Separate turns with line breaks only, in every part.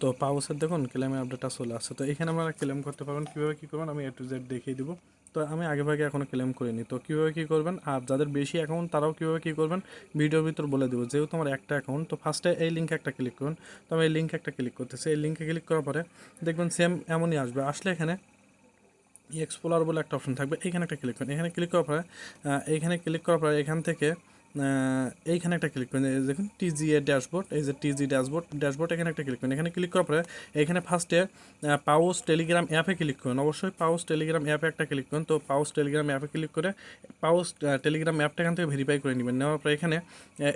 তো পাউসের দেখুন ক্লেমের আপডেটটা চলে আসছে। তো এখানে আপনারা ক্লেম করতে পারবেন কীভাবে কী করবেন আমি এ টু জেড দেখিয়ে দিব। তো আমি আগে ভাগে এখনও ক্লেম করিনি। তো কীভাবে কী করবেন আর যাদের বেশি অ্যাকাউন্ট তারাও কীভাবে কী করবেন ভিডিওর ভিতর বলে দেবো। যেহেতু আমার একটা অ্যাকাউন্ট তো ফার্স্টে এই লিঙ্কে একটা ক্লিক করুন। তো আমি এই লিঙ্কে একটা ক্লিক করতেছি। এই লিঙ্কে ক্লিক করার পরে দেখবেন সেম এমনই আসবে। আসলে এখানে এক্সপ্লোর বলে একটা অপশন থাকবে। এখানে একটা ক্লিক করুন। এখানে ক্লিক করার পরে আহ, এইখানে ক্লিক করার পরে এখান থেকে এইখানে একটা ক্লিক করেন দেখুন টিজিএ ড্যাশবোর্ড এই যে টিজি ড্যাশবোর্ড ড্যাশবোর্ড এখানে একটা ক্লিক করেন। এখানে ক্লিক করার পরে এখানে ফার্স্টে পাউস টেলিগ্রাম অ্যাপে ক্লিক করুন। অবশ্যই পাউস টেলিগ্রাম অ্যাপে একটা ক্লিক করুন। তো পাউস টেলিগ্রাম অ্যাপে ক্লিক করে পাউস টেলিগ্রাম অ্যাপটা এখান থেকে ভেরিফাই করে নেবেন। নেওয়ার পরে এখানে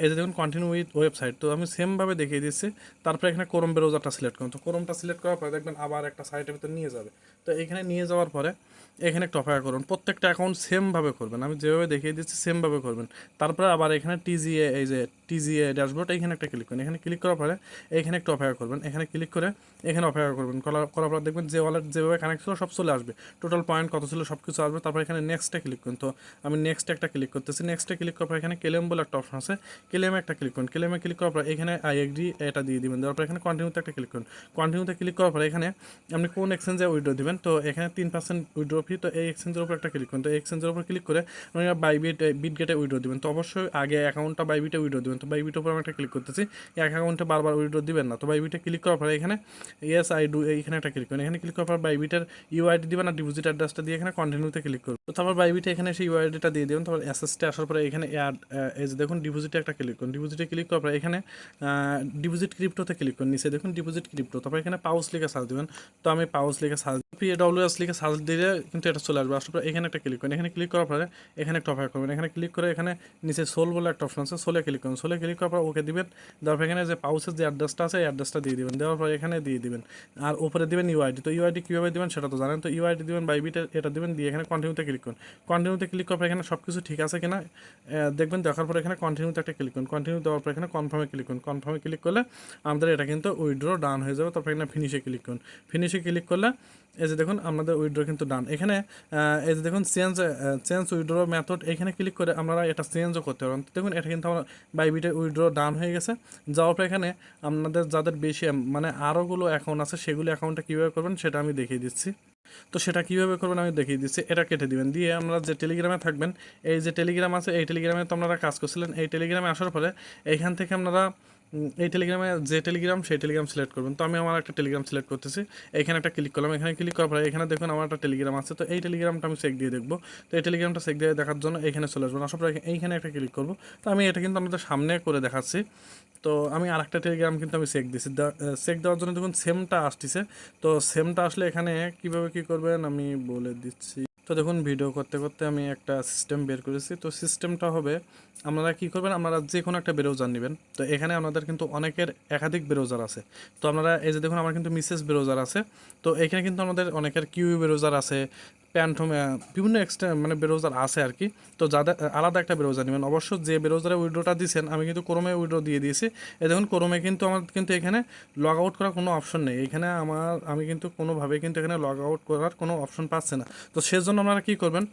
এই যে দেখুন কন্টিনিউ উইথ ওয়েবসাইট তো আমি সেমভাবে দেখিয়ে দিচ্ছি। তারপরে এখানে কোরম ব্রাউজারটা সিলেক্ট করুন। তো কোরমটা সিলেক্ট করার পরে দেখবেন আবার একটা সাইটের ভিতরে নিয়ে যাবে। তো এখানে নিয়ে যাওয়ার পরে এখানে একটা অপেক্ষা করুন। প্রত্যেকটা অ্যাকাউন্ট সেমভাবে করবেন। আমি যেভাবে দেখিয়ে দিচ্ছি সেমভাবে করবেন। তারপরে আবার এখানে টিজিএ এই যে টিজিএ ড্যাশবোর্ড এখানে একটা ক্লিক করুন। এখানে ক্লিক করার পরে এখানে একটু অপেক্ষা করবেন। এখানে ক্লিক করে এখানে অপেক্ষা করবেন। করার পর দেখবেন যে ওয়ালেট যেভাবে কানেক্ট ছিল সব চলে আসবে। টোটাল পয়েন্ট কত ছিল সব কিছু আসবে। তারপর এখানে নেক্সটে ক্লিক করুন। তো আমি নেক্সট একটা ক্লিক করতেছি। নেক্সটে ক্লিক করার পর এখানে ক্লেম বলে একটা অপশন আছে। ক্লেমে একটা ক্লিক করুন। ক্লেমে ক্লিক করার পর এখানে আই এগ্রি এটা দিয়ে দিবেন। দেওয়ার এখানে কন্টিনিউতে একটা ক্লিক করুন। কন্টিনিউতে ক্লিক করার পর এখানে আপনি কোন এক্সচেঞ্জে উইড্রো দিবেন? তো এখানে তিন পার্সেন্ট উইড্রো ফি তো এই এক্সচেঞ্জের উপর একটা ক্লিক করুন। তো এই এক্সচেঞ্জের উপর ক্লিক করে আপনি বাইবিট বিট গেটে উইড্রো দিবেন। তো অবশ্যই আগে অ্যাকাউন্টটা বাইবিটে উইড্রো দিবেন। তো বাইবিটের উপর আমি একটা ক্লিক করতেছি এক অ্যাকাউন্টে বারবার উইড্রো দিবেন না। তো বাইবিটে ক্লিক করার পরে এখানে ইয়েস আই ডু এখানে একটা ক্লিক করেন। এখানে ক্লিক করার পর বাইবিটের ইউআইডি দিবেন আর ডিপোজিট অ্যাড্রেসটা দিয়ে এখানে কন্টিনিউতে ক্লিক করুন। তো তারপর বাইবিটে এখানে সেই ইউআইডিটা দিয়ে দেবেন। তারপর এসএসটে আসার পরে এখানে অ্যাড যে দেখুন ডিপোজিটে একটা ক্লিক করুন। ডিপোজিটে ক্লিক করার পরে এখানে ডিপোজিট ক্রিপ্টোতে ক্লিক করুন। নিচে দেখুন ডিপোজিট ক্রিপ্টো তারপর এখানে পাউস লিখে সার্চ দেবেন। তো আমি পাউস লিখে সার্চ পি ডব্লিউএস লিখে সার্চ দিলে কিন্তু এটা চলে আসবে। আসার পরে এখানে একটা ক্লিক করুন। এখানে ক্লিক করার পরে এখানে একটা অপেক্ষা করবেন। এখানে ক্লিক করে এখানে নিচে সোল বলে একটা অপশন আছে। সোলে ক্লিক করুন। সোলে ক্লিক করার পর ওকে দিবেন। তারপর এখানে যে পাউসের যে অ্যাড্রেসটা আছে, এই অ্যাড্রেসটা দিয়ে দিবেন। দেওয়ার পর এখানে দিয়ে দিবেন। আর উপরে দিবেন ইউআইডি তো ইউআইডি কীভাবে দিবেন সেটা তো জানেন। তো ইউআইডি দিবেন বাইবিটে এটা দিবেন, দিয়ে এখানে কন্টিনিউতে ক্লিক করুন। কন্টিনিউতে ক্লিক করার পর এখানে সব কিছু ঠিক আছে কিনা দেখবেন দেখার পর এখানে কন্টিনিউতে একটা ক্লিক করুন। কন্টিনিউ দেওয়ার পর এখানে কনফার্মে ক্লিক করুন। কনফার্মে ক্লিক করলে আমাদের এটা কিন্তু উইড্রো ডান হয়ে যাবে। তারপর এখানে ফিনিশে ক্লিক করুন। ফিনিশে ক্লিক করলে এই যে দেখুন, আমাদের উইড্রো কিন্তু ডান এখানে এই যে দেখুন চেঞ্জ চেঞ্জ উইড্রো মেথড এখানে ক্লিক করে আপনারা এটা চেঞ্জও করতে পারেন। দেখুন, এটা কিন্তু আমরা আমার বাইবিটে উইড্রো ডান হয়ে গেছে। যাওয়ার পর এখানে আপনাদের যাদের বেশি মানে আরোগুলো অ্যাকাউন্ট আছে, সেগুলো অ্যাকাউন্টটা কীভাবে করবেন সেটা আমি দেখিয়ে দিচ্ছি। তো সেটা কীভাবে করবেন আমি দেখিয়ে দিচ্ছি। এটা কেটে দিবেন। দিয়ে আমরা যে টেলিগ্রামে থাকবেন, এই যে টেলিগ্রাম আছে, এই টেলিগ্রামে তো আপনারা কাজ করছিলেন, এই টেলিগ্রামে আসার পরে এইখান থেকে আপনারা এই টেলিগ্রামে যে টেলিগ্রাম সেই টেলিগ্রাম সিলেক্ট করবেন। তো আমি আমার একটা টেলিগ্রাম সিলেক্ট করতেছি। এখানে একটা ক্লিক করলাম। এখানে ক্লিক করার পরে এখানে দেখুন আমার একটা টেলিগ্রাম আছে। তো এই টেলিগ্রামটা আমি চেক দিয়ে দেখব। তো এই টেলিগ্রামটা চেক দিয়ে দেখার জন্য এখানে চলে আসব। আসার পরে এইখানে একটা ক্লিক করব। তো আমি এটা কিন্তু আমাদের সামনে করে দেখাচ্ছি। তো আমি আরেকটা টেলিগ্রাম কিন্তু আমি চেক দিছি চেক দেওয়ার জন্য দেখুন সেমটা আসতেছে। তো সেমটা আসলে এখানে কীভাবে কি করবেন আমি বলে দিচ্ছি। তো দেখুন ভিডিও করতে করতে আমি একটা সিস্টেম বের করেছি। তো সিস্টেমটা হবে, আপনারা কি করবেন, আপনারা যে কোনো একটা ব্রাউজার নেবেন। তো এখানে আপনাদের কিন্তু অনেকের একাধিক ব্রাউজার আছে। তো আপনারা, এই যে দেখুন, আমার কিন্তু মিসেস ব্রাউজার আছে। তো এখানে কিন্তু আমাদের অনেকের কিউ ব্রাউজার আছে প্যান্টম বিভিন্ন এক্সট্রা মানে ব্রাউজার আছে আর কি। তো যাদের, আলাদা একটা ব্রাউজার নেবেন। অবশ্য যে ব্রাউজারে উইড্রোটা দিয়েছেন আমি কিন্তু ক্রোমে উইড্রো দিয়ে দিয়েছি। এ দেখুন ক্রোমে কিন্তু আমার, কিন্তু এখানে লগ আউট করার কোনো অপশন নেই। এখানে আমার, আমি কিন্তু কোনোভাবে কিন্তু এখানে লগ আউট করার কোনো অপশন পাচ্ছে না। তো সেজন্য আপনারা কী করবেন?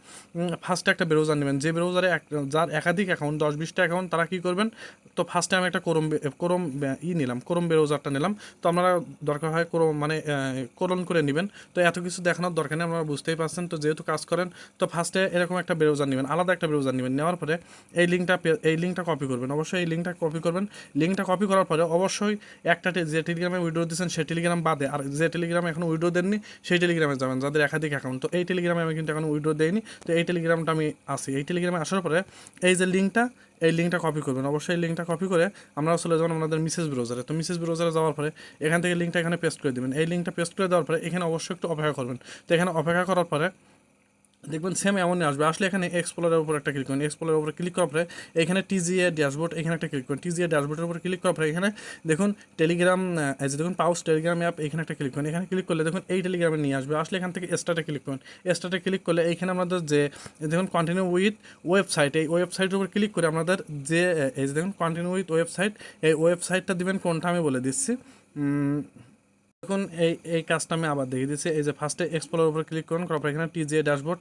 ফার্স্টে একটা ব্রাউজার নেবেন। যে ব্রাউজারে এক, যার একাধিক অ্যাকাউন্ট দশ বিশটা অ্যাকাউন্ট তারা কী করবেন? তো ফার্স্টে আমি একটা ক্রোম ক্রোম ই নিলাম ক্রোম ব্রাউজারটা নিলাম। তো আপনারা দরকার হয় ক্রোম মানে কোলন করে নেবেন। তো এত কিছু দেখানোর দরকার নেই, আপনারা বুঝতেই পারছেন। তো যেহেতু কাজ করেন, তো ফার্স্টে এরকম একটা ব্রাউজার নেবেন, আলাদা একটা ব্রাউজার নেবেন। নেওয়ার পরে এই লিঙ্কটা এই লিঙ্কটা কপি করবেন। অবশ্যই এই লিঙ্কটা কপি করবেন। লিঙ্কটা কপি করার পরে অবশ্যই একটা যে টেলিগ্রামে উইড্রো দিচ্ছেন সেই টেলিগ্রাম বাদে আর যে টেলিগ্রামে এখন উইড্রো দেননি, সেই টেলিগ্রামে যাবেন, যাদের একাধিক অ্যাকাউন্ট তো এই টেলিগ্রামে আমি কিন্তু এখন উইড্রো দেইনি। তো এই টেলিগ্রামটা আমি আসি। এই টেলিগ্রামে আসার পরে এই যে লিঙ্কটা এই লিঙ্কটা কপি করবেন। অবশ্যই এই লিঙ্কটা কপি করে আমরা চলে যাবেন আমাদের মিসেস ব্রোজারে তো মিসেস ব্রোজারে যাওয়ার পরে এখান থেকে লিঙ্কটা এখানে পেস্ট করে দেবেন। এই লিঙ্কটা পেস্ট করে দেওয়ার পরে এখানে অবশ্যই একটু অপেক্ষা করবেন। তো এখানে অপেক্ষা করার পরে দেখবেন সেম এমনই আসবে। আসলে এখানে এক্সপ্লোরের উপর একটা ক্লিক করুন। এক্সপ্লোরের উপর ক্লিক করার পরে এখানে টিজিএ ড্যাশবোর্ড এখানে একটা ক্লিক করুন। টিজিএ ড্যাশবোর্ডের উপর ক্লিক করার পরে এখানে দেখুন টেলিগ্রাম এই যে দেখুন পাউস টেলিগ্রাম অ্যাপ এখানে একটা ক্লিক করুন। এখানে ক্লিক করলে দেখুন এই টেলিগ্রামে নিয়ে আসবে। আসলে এখান থেকে স্টার্টে ক্লিক করুন। স্টার্টে ক্লিক করলে এখানে আমাদের যে দেখুন কন্টিনিউ উইথ ওয়েবসাইট এই ওয়েবসাইটের উপর ক্লিক করে আপনাদের যে, এই যে দেখুন কন্টিনিউ উইথ ওয়েবসাইট এই ওয়েবসাইটটা দিবেন কোনটা আমি বলে দিচ্ছি? দেখুন, এই এই কাজটা আমি আবার দেখিয়ে দিচ্ছি। এই যে ফার্স্টে এক্সপ্লোর উপরে ক্লিক করুন, তারপর পর এখানে টিজিএ ড্যাশবোর্ড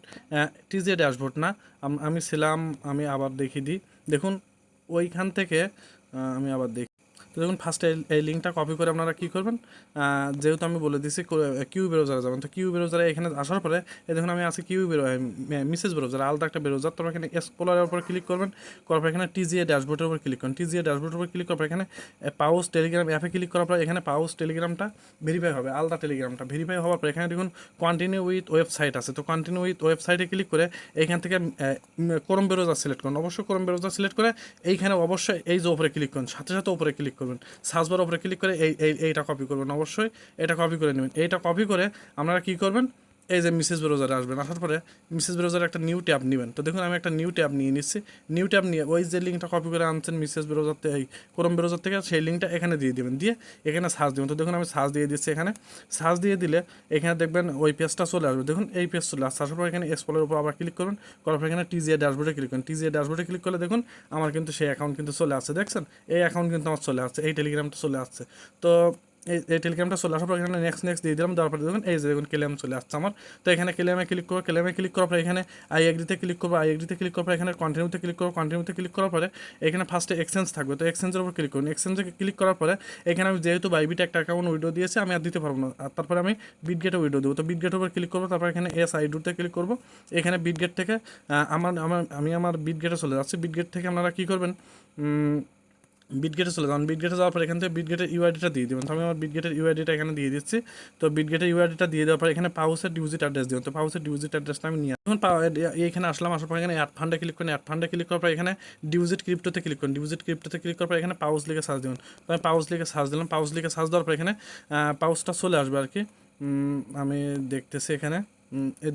টিজিএ ড্যাশবোর্ড না, আমি ছিলাম, আমি আবার দেখিয়ে দিই। দেখুন, ওইখান থেকে আমি আবার দেখি তো দেখুন ফার্স্টে এই লিঙ্কটা কপি করে আপনারা কী করবেন? যেহেতু আমি বলে দিচ্ছি কিউ ব্রাউজারে যাবেন। তো কিউ ব্রাউজারে এখানে আসার পরে, এই দেখুন, আমি আছি কিউ মিসেস ব্রাউজার আলাদা একটা ব্রাউজার তারপর এখানে এক্সপ্লোরের উপর ক্লিক করবেন, করার পর এখানে টিজিএ ড্যাশবোর্ডের উপর ক্লিক করুন টিজিএ ড্যাশবোর্ডের উপর ক্লিক করার পর এখানে পাউস টেলিগ্রাম অ্যাপে ক্লিক করার পর এখানে পাউস টেলিগ্রামটা ভেরিফাই হবে, আলাদা টেলিগ্রামটা ভেরিফাই হওয়ার পর এখানে দেখুন কন্টিনিউ উইথ ওয়েবসাইট আছে। তো কন্টিনিউ উইথ ওয়েবসাইটে ক্লিক করে এখান থেকে করম ব্রাউজার সিলেক্ট করুন। অবশ্যই করম ব্রাউজার সিলেক্ট করে এইখানে অবশ্যই এই যে উপরে ক্লিক করুন, সাথে সাথে উপরে ক্লিক করবেন। সার্চবার উপরে ক্লিক করে এই এই, এইটা কপি করবেন। অবশ্যই এটা কপি করে নেবেন। এইটা কপি করে আপনারা কী করবেন? এই যে মিসেস ব্রাউজারে আসবেন, আসার পরে মিসেস ব্রাউজারে একটা নিউ ট্যাব নেবেন। তো দেখুন, আমি একটা নিউ ট্যাব নিয়ে নিচ্ছি। নিউ ট্যাব নিয়ে ওই যে লিঙ্কটা কপি করে আনছেন মিসেস ব্রাউজার থেকে এই ক্রোম ব্রাউজার থেকে, সেই লিঙ্কটা এখানে দিয়ে দেবেন। দিয়ে এখানে সার্চ দেবেন। তো দেখুন, আমি সার্চ দিয়ে দিচ্ছি এখানে। সার্চ দিয়ে দিলে এখানে দেখবেন ওই পেজটা চলে আসবে। দেখুন, এই পেজ চলে আসছে আসার পর এখানে এক্সপ্লোরের উপর আবার ক্লিক করবেন করার পর এখানে টিজিএ ড্যাশবোর্ডে ক্লিক করুন। টিজিএ ড্যাশবোর্ডে ক্লিক করলে দেখুন, আমার কিন্তু সেই অ্যাকাউন্ট কিন্তু চলে আসছে। দেখছেন? এই অ্যাকাউন্ট কিন্তু আমার চলে আসছে। এই টেলিগ্রামটা চলে আসছে। তো এই টেলিগ্রামটা চলে আসার পর এখানে নেক্সট নেক্সট দিয়ে দিলাম, দেওয়ার পরে দেখুন, এই যে দেখুন ক্লেম চলে আসছে আমার। তো এখানে ক্লেমে ক্লিক করব ক্লেমে ক্লিক করার পরে এখানে আই এগ্রিতে ক্লিক করব আই এগ্রিতে ক্লিক করার পরে এখানে কন্টিনিউতে ক্লিক করব কন্টিনিউতে ক্লিক করার পরে এখানে ফার্স্টে এক্সচেঞ্জ থাকবে। তো এক্সচেঞ্জের উপর ক্লিক করুন। এক্সচেঞ্জে ক্লিক করার পরে এখানে আমি যেহেতু বাইবিটে একটা অ্যাকাউন্ট উইডো দিয়েছি, আমি আর দিতে পারব না। আর তারপরে আমি বিটগেটে উইডো দেবো। তো বিটগেটের উপর ক্লিক করব, তারপর এখানে এস আইডুতে ক্লিক করব। এখানে বিটগেট থেকে আমার আমার, আমি আমার বিটগেটে চলে যাচ্ছি। বিটগেট থেকে আপনারা কী করবেন? বিটগেটে চলে যান বিটগেটে যাওয়ার পর এখান থেকে বিটগেটের ইউআইডিটা দিয়ে দেবেন তো আমি আমার বিটগেটের ইউআইডিটা এখানে দিয়ে দিচ্ছি। তো বিটগেটের ইউআইডিটা দিয়ে দেওয়ার পর এখানে পাউসের ডিউজিট অ্যাড্রেস দেবেন তো পাউসের ডিউজিট অ্যাড্রেসটা আমি নিয়ে এখন এখানে আসলাম, আসার পর এখানে অ্যাড ফান্ডে ক্লিক করেন। অ্যাড ফান্ডে ক্লিক করার পর এখানে ডিউজিট ক্রিপ্টোতে ক্লিক করুন। ডিউজিট ক্রিপ্টোতে ক্লিক করার পর এখানে পাউস লিখে সার্চ দেবেন তো আমি পাউস লিখে সার্চ দিলাম। পাউস লিখে সার্চ দেওয়ার পর এখানে পাউসটা চলে আসবে আর কি আমি দেখতেছি এখানে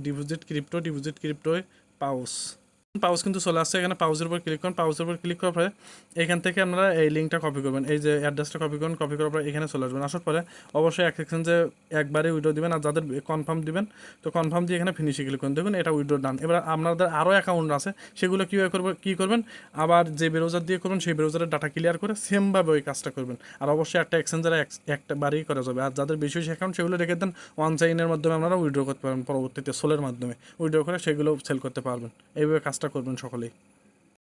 ডিপোজিট ক্রিপ্টো ডিপোজিট ক্রিপ্টো পাউস পাউস কিন্তু চলে আসছে, এখানে পাউজের উপর ক্লিক করুন। পাউজের উপর ক্লিক করার পরে এখান থেকে আপনারা এই লিঙ্কটা কপি করবেন। এই যে অ্যাড্রেসটা কপি করুন কপি করার পরে এখানে চলে আসবেন। আসার পরে অবশ্যই এক এক্সচেঞ্জে একবারে উইড্রো দিবেন আর যাদের কনফার্ম দিবেন, তো কনফার্ম দিয়ে এখানে ফিনিশে ক্লিক করুন। দেখুন, এটা উইড্রো ডান এবার আপনাদের আরও অ্যাকাউন্ট আছে, সেগুলো কীভাবে করবে, কী করবেন? আবার যে ব্রাউজার দিয়ে করবেন, সেই ব্রাউজারের ডাটা ক্লিয়ার করে সেমভাবে ওই কাজটা করবেন। আর অবশ্যই একটা এক্সচেঞ্জের একটা বারেই করা যাবে। আর যাদের বেশি বেশি অ্যাকাউন্ট সেগুলো রেখে দেন ওয়ান চাইনের মাধ্যমে আপনারা উইড্রো করতে পারবেন পরবর্তীতে সোলের মাধ্যমে। উইড্রো করে সেগুলো সেল করতে পারবেন। এইভাবে কাজটা করবেন সকলেই।